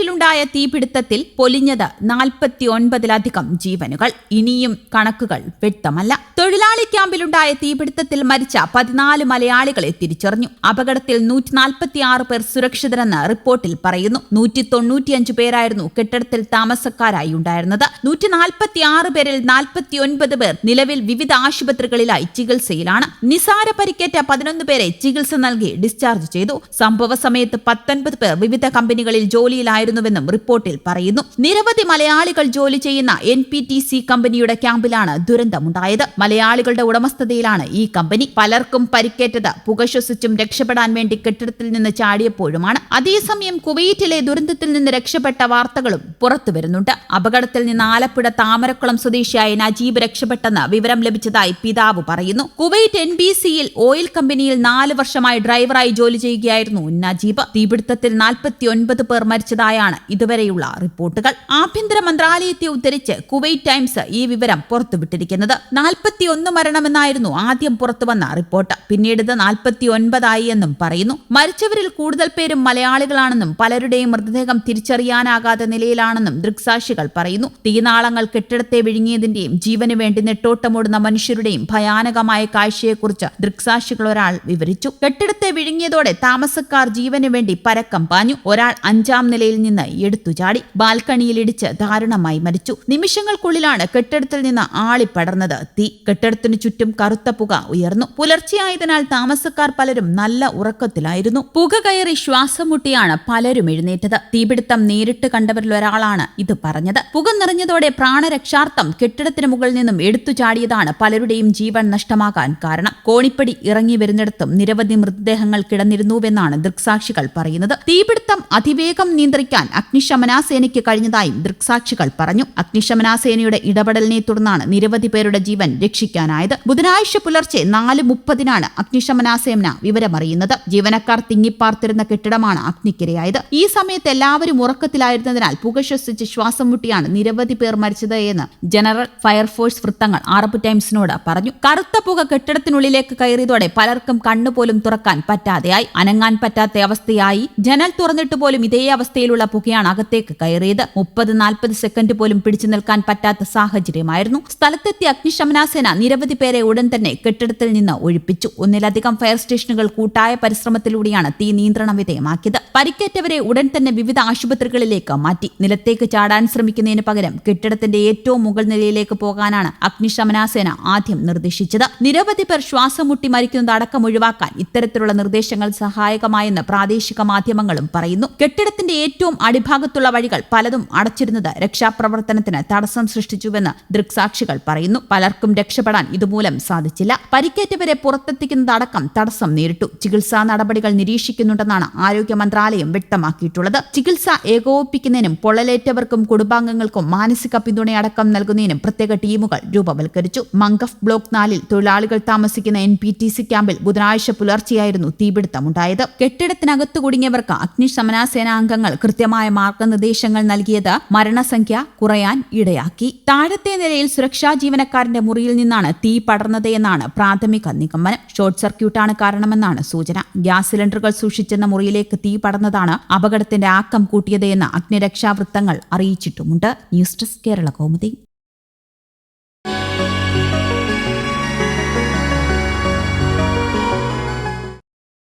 കുവൈറ്റിലുണ്ടായ തീപിടുത്തത്തിൽ പൊലിഞ്ഞത് നാൽപ്പത്തി ഒൻപതിലധികം ജീവനുകൾ. ഇനിയും കണക്കുകൾ വ്യക്തമല്ല. തൊഴിലാളി ക്യാമ്പിലുണ്ടായ തീപിടുത്തത്തിൽ മരിച്ച പതിനാല് മലയാളികളെ തിരിച്ചറിഞ്ഞു. അപകടത്തിൽ നൂറ്റി നാൽപ്പത്തിയാറ് പേർ സുരക്ഷിതരെന്ന് റിപ്പോർട്ടിൽ പറയുന്നു. നൂറ്റി തൊണ്ണൂറ്റിയഞ്ച് പേരായിരുന്നു കെട്ടിടത്തിൽ താമസക്കാരായി ഉണ്ടായിരുന്നത്. നൂറ്റി നാൽപ്പത്തിയാറ് പേരിൽ നാൽപ്പത്തിയൊൻപത് പേർ നിലവിൽ വിവിധ ആശുപത്രികളിലായി ചികിത്സയിലാണ്. നിസാര പരിക്കേറ്റ പതിനൊന്ന് പേരെ ചികിത്സ നൽകി ഡിസ്ചാർജ് ചെയ്തു. സംഭവ സമയത്ത് പത്തൊൻപത് പേർ വിവിധ കമ്പനികളിൽ ജോലിയിലായിരുന്നുവെന്നും റിപ്പോർട്ടിൽ പറയുന്നു. നിരവധി മലയാളികൾ ജോലി ചെയ്യുന്ന എൻ പി ടി സി കമ്പനിയുടെ ക്യാമ്പിലാണ് ദുരന്തമുണ്ടായത്. മലയാളികളുടെ ഉടമസ്ഥതയിലാണ് ഈ കമ്പനി. പലർക്കും പരിക്കേറ്റത് പുക ശ്വസിച്ചും രക്ഷപ്പെടാൻ വേണ്ടി കെട്ടിടത്തിൽ നിന്ന് ചാടിയപ്പോഴുമാണ്. അതേസമയം കുവൈറ്റിലെ ദുരന്തത്തിൽ നിന്ന് രക്ഷപ്പെട്ട വാർത്തകളും പുറത്തു വരുന്നുണ്ട്. അപകടത്തിൽ നിന്ന് ആലപ്പുഴ താമരക്കുളം സ്വദേശിയായ നജീബ് രക്ഷപ്പെട്ടെന്ന് വിവരം ലഭിച്ചതായി പിതാവ് പറയുന്നു. കുവൈറ്റ് എൻ ബി സിയിൽ ഓയിൽ കമ്പനിയിൽ നാല് വർഷമായി ഡ്രൈവറായി ജോലി ചെയ്യുകയായിരുന്നു നജീബ്. തീപിടുത്തത്തിൽ നാൽപ്പത്തിയൊൻപത് പേർ മരിച്ചതായാണ് ഇതുവരെയുള്ള റിപ്പോർട്ടുകൾ. ആഭ്യന്തര മന്ത്രാലയത്തെ ഉദ്ധരിച്ച് കുവൈറ്റ് ടൈംസ് ഈ വിവരം പുറത്തുവിട്ടിരിക്കുന്നത്. നാൽപ്പത്തിയൊന്ന് മരണമെന്നായിരുന്നു ആദ്യം പുറത്തുവന്ന റിപ്പോർട്ട്. പിന്നീട് ഇത് നാൽപ്പത്തി ഒൻപതായി എന്നും പറയുന്നു. മരിച്ചവരിൽ കൂടുതൽ പേരും മലയാളികളാണെന്നും പലരുടെയും മൃതദേഹം തിരിച്ചറിയാനാകാത്ത നിലയിലാണെന്നും ദൃക്സാക്ഷികൾ പറയുന്നു. തീനാളങ്ങൾ കെട്ടിടത്തെ വിഴുങ്ങിയതിന്റെയും ജീവന് വേണ്ടി നെട്ടോട്ടമോടുന്ന മനുഷ്യരുടെയും ഭയാനകമായ കാഴ്ചയെക്കുറിച്ച് ദൃക്സാക്ഷികൾ ഒരാൾ വിവരിച്ചു. കെട്ടിടത്തെ വിഴുങ്ങിയതോടെ താമസക്കാർ ജീവന് വേണ്ടി പരക്കം പാഞ്ഞു. ഒരാൾ അഞ്ചാം നിലയിൽ നിന്ന് എടുത്തു ചാടി. ബാൽക്കണിയിലിടിച്ച് ദാരുണമായി മരിച്ചു. നിമിഷങ്ങൾക്കുള്ളിലാണ് കെട്ടിടത്തിൽ നിന്ന് ആളിപ്പടർന്നത് തീ കെട്ടിടത്തിനു ചുറ്റും കറുത്ത പുക ഉയർന്നു. പുലർച്ചെയായതിനാൽ താമസക്കാർ പലരും നല്ല ഉറക്കത്തിലായിരുന്നു. പുക കയറി ശ്വാസം മുട്ടിയാണ് പലരും എഴുന്നേറ്റത്. തീപിടുത്തം നേരിട്ട് കണ്ടവരിൽ ഒരാളാണ് ഇത് പറഞ്ഞത്. പുക നിറഞ്ഞതോടെ പ്രാണരക്ഷാർത്ഥം കെട്ടിടത്തിന് മുകളിൽ നിന്നും എടുത്തു ചാടിയതാണ് പലരുടെയും ജീവൻ നഷ്ടമാകാൻ കാരണം. കോണിപ്പടി ഇറങ്ങി വരുന്നിടത്തും നിരവധി മൃതദേഹങ്ങൾ കിടന്നിരുന്നുവെന്നാണ് ദൃക്സാക്ഷികൾ പറയുന്നത്. തീപിടുത്തം അതിവേഗം നിയന്ത്രിക്കാൻ അഗ്നിശമനാ സേനയ്ക്ക് കഴിഞ്ഞതായും ദൃക്സാക്ഷികൾ പറഞ്ഞു. അഗ്നിശമനാ സേനയുടെ ഇടപെടലിനെ തുടർന്നാണ് നിരവധി പേരുടെ ജീവൻ രക്ഷിക്കാനായത്. ബുധനാഴ്ച പുലർച്ചെ നാല് മുപ്പതിനാണ് അഗ്നിശമനാ സേന വിവരമറിയുന്നത്. ജീവനക്കാർ തിങ്ങിപ്പാർത്തിരുന്ന കെട്ടിടമാണ് അഗ്നിക്കിരയായത്. ഈ സമയത്ത് എല്ലാവരും ഉറക്കത്തിലായിരുന്നതിനാൽ പുക ശ്വസിച്ച് ശ്വാസം മുട്ടിയാണ് നിരവധി പേർ മരിച്ചത് എന്ന് ജനറൽ ഫയർഫോഴ്സ് വൃത്തങ്ങൾ ആറപ്പ് ടൈംസിനോട് പറഞ്ഞു. കറുത്ത പുക കെട്ടിടത്തിനുള്ളിലേക്ക് കയറിയതോടെ പലർക്കും കണ്ണുപോലും തുറക്കാൻ പറ്റാതെയായി. അനങ്ങാൻ പറ്റാത്ത അവസ്ഥയായി. ജനൽ തുറന്നിട്ട് പോലും ഇതേ അവസ്ഥയിലുള്ള പുകയാണ് അകത്തേക്ക് കയറിയത്. മുപ്പത് നാൽപ്പത് സെക്കൻഡ് പോലും പിടിച്ചു നിൽക്കാൻ പറ്റാത്ത സാഹചര്യമായിരുന്നു. സ്ഥലത്തെത്തിയ അഗ്നിശമനാസേന നിരവധി പേരെ ഉടൻ തന്നെ കെട്ടിടത്തിൽ നിന്ന് ഒഴിപ്പിച്ചു. ഒന്നിലധികം ഫയർ സ്റ്റേഷനുകൾ കൂട്ടായ പരിശ്രമത്തിലൂടെയാണ് തീ നിയന്ത്രണ വിധേയമാക്കിയത്. പരിക്കേറ്റവരെ ഉടൻ തന്നെ വിവിധ ആശുപത്രികളിലേക്ക് മാറ്റി. നിലത്തേക്ക് ചാടാൻ ശ്രമിക്കുന്നതിന് പകരം കെട്ടിടത്തിന്റെ ഏറ്റവും മുകൾ നിലയിലേക്ക് പോകാനാണ് അഗ്നിശമനാസേന ആദ്യം നിർദ്ദേശിച്ചത്. നിരവധി പേർ ശ്വാസം മുട്ടി മരിക്കുന്നത് അടക്കം ഒഴിവാക്കാൻ ഇത്തരത്തിലുള്ള നിർദ്ദേശങ്ങൾ സഹായകമായെന്ന് പ്രാദേശിക മാധ്യമങ്ങളും പറയുന്നു. കെട്ടിടത്തിന്റെ ഏറ്റവും അടിഭാഗത്തുള്ള വഴികൾ പലതും അടച്ചിരുന്നത് രക്ഷാപ്രവർത്തനത്തിന് തടസ്സം സൃഷ്ടിച്ചുവെന്ന് ദൃക്സാക്ഷികൾ പറയുന്നു. പലർക്കും രക്ഷപ്പെടാൻ ഇതുമൂലം സാധിച്ചില്ല. പരിക്കേറ്റവരെ പുറത്തെത്തിക്കുന്നതടക്കം തടസ്സം നേരിട്ടു. ചികിത്സാ നടപടികൾ നിരീക്ഷിക്കുന്നുണ്ടെന്നാണ് ആരോഗ്യ മന്ത്രാലയം വ്യക്തമാക്കിയിട്ടുള്ളത്. ചികിത്സ ഏകോപിപ്പിക്കുന്നതിനും പൊള്ളലേറ്റവർക്കും കുടുംബാംഗങ്ങൾക്കും മാനസിക പിന്തുണയടക്കം നൽകുന്നതിനും പ്രത്യേക ടീമുകൾ രൂപവൽക്കരിച്ചു. മങ്കഫ് ബ്ലോക്ക് നാലിൽ തൊഴിലാളികൾ താമസിക്കുന്ന എൻ പി ടി സി ക്യാമ്പിൽ ബുധനാഴ്ച പുലർച്ചെയായിരുന്നു തീപിടുത്തമുണ്ടായത്. കെട്ടിടത്തിനകത്ത് കുടുങ്ങിയവർക്ക് അഗ്നിശമനാ സേനാംഗങ്ങൾ കൃത്യമായ മാർഗനിർദ്ദേശങ്ങൾ നൽകിയത് മരണസംഖ്യ കുറയാൻ ഇടയാക്കി. താഴത്തെ നിലയിൽ സുരക്ഷാ ജീവനക്കാരന്റെ മുറിയിൽ നിന്നാണ് തീ പടർന്നത് എന്നാണ് പ്രാഥമിക നിഗമനം. ഷോർട്ട് സർക്യൂട്ടാണ് കാരണമെന്നാണ് സൂചന. ഗ്യാസ് സിലിണ്ടറുകൾ സൂക്ഷിച്ചെന്ന മുറിയിലേക്ക് തീ പടർന്നതാണ് അപകടത്തിന്റെ ആക്കം കൂട്ടിയത് എന്ന് അഗ്നിരക്ഷാ വൃത്തങ്ങൾ അറിയിച്ചിട്ടുമുണ്ട്. News desk Kerala Kaumudi.